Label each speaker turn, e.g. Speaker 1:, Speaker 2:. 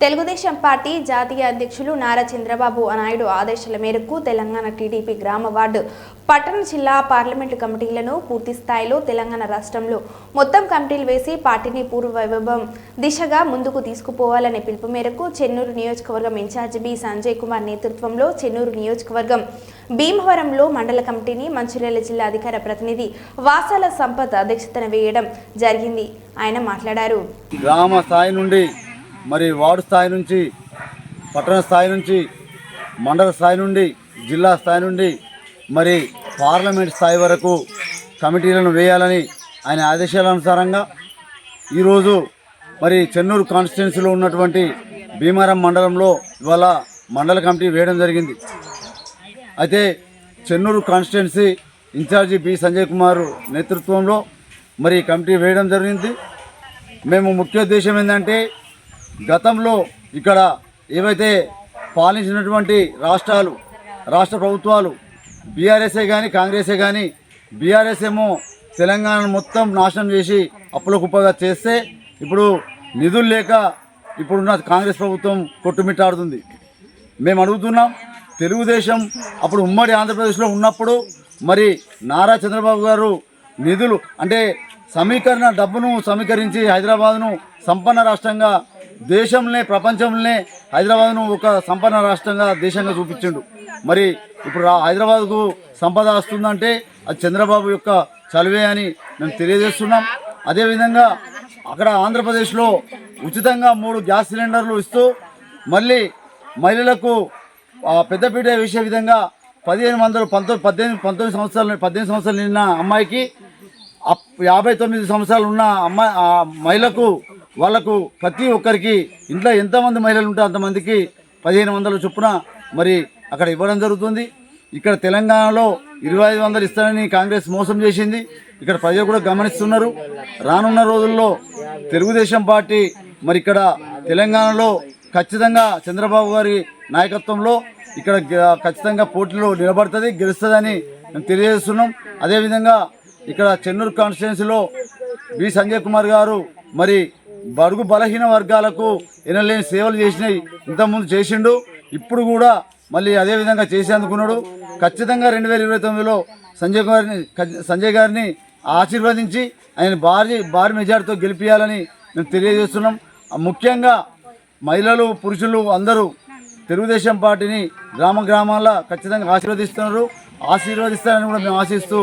Speaker 1: Telugu Desam party జాతీయ అధ్యక్షులు నారా చంద్రబాబు నాయుడు ఆదేశాల మేరకు తెలంగాణ టీడీపీ గ్రామ వార్డు పట్టణ జిల్లా పార్లమెంటు కమిటీలను పూర్తి స్థాయిలో తెలంగాణ రాష్ట్రంలో మొత్తం కమిటీలు వేసి పార్టీని పూర్వ వైభవం దిశగా ముందుకు తీసుకుపోవాలనే పిలుపు మేరకు చెన్నూరు నియోజకవర్గం ఇన్ఛార్జి బి. సంజయ్ కుమార్ నేతృత్వంలో చెన్నూరు నియోజకవర్గం భీమవరంలో మండల కమిటీని మంచిర్యాల జిల్లా అధికార ప్రతినిధి వాసాల సంపత్ అధ్యక్షతన వేయడం జరిగింది. ఆయన మాట్లాడారు.
Speaker 2: గ్రామ స్థాయి నుండి మరి వార్డు స్థాయి నుంచి పట్టణ స్థాయి నుంచి మండల స్థాయి నుండి జిల్లా స్థాయి నుండి మరి పార్లమెంట్ స్థాయి వరకు కమిటీలను వేయాలని ఆయన ఆదేశాల అనుసారంగా ఈరోజు మరి చెన్నూరు కాన్స్టిట్యున్సీలో ఉన్నటువంటి భీమారం మండలంలో ఇవాళ మండల కమిటీ వేయడం జరిగింది. అయితే Chennur constituency incharge B Sanjay Kumar నేతృత్వంలో మరి కమిటీ వేయడం జరిగింది. మేము ముఖ్య ఉద్దేశం ఏంటంటే గతంలో ఇక్కడ ఏవైతే పాలించినటువంటి రాష్ట్రాలు రాష్ట్ర ప్రభుత్వాలు బీఆర్ఎస్ఏ కానీ కాంగ్రెసే కానీ బీఆర్ఎస్ ఏమో తెలంగాణ మొత్తం నాశనం చేసి అప్పుల కుప్పగా చేస్తే ఇప్పుడు నిధులు లేక ఇప్పుడున్న కాంగ్రెస్ ప్రభుత్వం కొట్టుమిట్టాడుతుంది. మేము అడుగుతున్నాం తెలుగుదేశం అప్పుడు ఉమ్మడి ఆంధ్రప్రదేశ్లో ఉన్నప్పుడు మరి నారా చంద్రబాబు గారు నిధులు అంటే సమీకరణ డబ్బును సమీకరించి హైదరాబాద్ను సంపన్న రాష్ట్రంగా దేశంలోనే ప్రపంచంలోనే హైదరాబాద్ను ఒక సంపన్న రాష్ట్రంగా దేశంగా చూపించిండు. మరి ఇప్పుడు హైదరాబాద్కు సంపద వస్తుందంటే అది చంద్రబాబు యొక్క చలివే అని మేము తెలియజేస్తున్నాం. అదేవిధంగా అక్కడ ఆంధ్రప్రదేశ్లో ఉచితంగా మూడు గ్యాస్ సిలిండర్లు ఇస్తూ మళ్ళీ మహిళలకు పెద్దపీట వేసే విధంగా పదిహేను వందలు పంతొమ్మిది పద్దెనిమిది పంతొమ్మిది సంవత్సరాలు పద్దెనిమిది సంవత్సరాలు నిన్న అమ్మాయికి యాభై తొమ్మిది సంవత్సరాలు ఉన్న అమ్మాయి మహిళకు వాళ్ళకు ప్రతి ఒక్కరికి ఇంట్లో ఎంతమంది మహిళలు ఉంటే అంతమందికి పదిహేను వందల చొప్పున మరి అక్కడ ఇవ్వడం జరుగుతుంది. ఇక్కడ తెలంగాణలో ఇరవై ఐదు వందలు ఇస్తారని కాంగ్రెస్ మోసం చేసింది. ఇక్కడ ప్రజలు కూడా గమనిస్తున్నారు. రానున్న రోజుల్లో తెలుగుదేశం పార్టీ మరి ఇక్కడ తెలంగాణలో ఖచ్చితంగా చంద్రబాబు గారి నాయకత్వంలో ఇక్కడ ఖచ్చితంగా పోటీలో నిలబడుతుంది గెలుస్తుందని మేము తెలియజేస్తున్నాం. అదేవిధంగా ఇక్కడ చెన్నూరు కాన్స్టిట్యున్సీలో బి సంజయ్ కుమార్ గారు మరి బడుగు బలహీన వర్గాలకు ఎనలేని సేవలు చేసినాయి. ఇంతకుముందు చేసిండు ఇప్పుడు కూడా మళ్ళీ అదే విధంగా చేసేందుకున్నాడు. ఖచ్చితంగా రెండు వేల ఇరవై తొమ్మిదిలో సంజయ్ గారిని సంజయ్ గారిని ఆశీర్వదించి ఆయన భారీ భారీ మెజార్టీతో గెలిపించాలని మేము తెలియజేస్తున్నాం. ముఖ్యంగా మహిళలు పురుషులు అందరూ తెలుగుదేశం పార్టీని గ్రామ గ్రామాల్లో ఖచ్చితంగా ఆశీర్వదిస్తున్నారు. ఆశీర్వదిస్తారని కూడా మేము ఆశిస్తూ